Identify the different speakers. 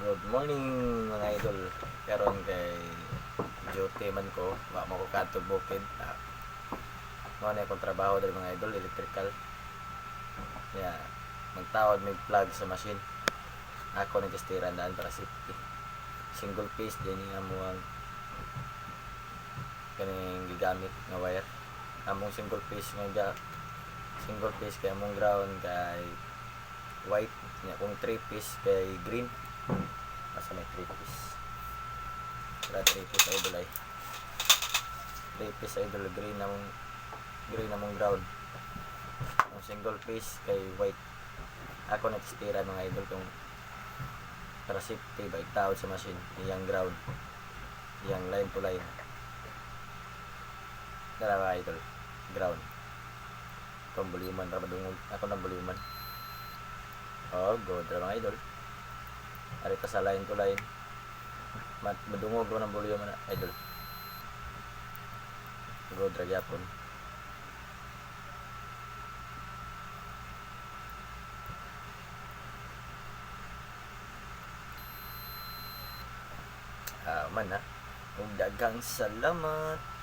Speaker 1: Good morning mga idol. Karon kay duty man ko, wa mo ko katog bukid. Ah, mo na akong trabaho dali mga idol, electrical. Yeah, magtawad may plug sa machine. Ako ni testiran daan para safety. Single piece din yung amuang kaning gigamit nga wire. Among single piece nga ga single piece kay among ground kay white nya kung three piece kay green Asa may 3 piece. Wala 3 piece idol ay. 3 piece idol green na mong green na ground. Ang single piece kay white. Ako nagstira mga idol kung para safety ba tawad sa machine. Iyang ground. Iyang line to line. Mga idol. Ground. Itong buliman. Ako ng buliman. Oh, good. Mga idol. Ari pa sa line to line. Madungog ko ng volume na idol. Go drag yapon. Ah, man na. Kung dagang salamat.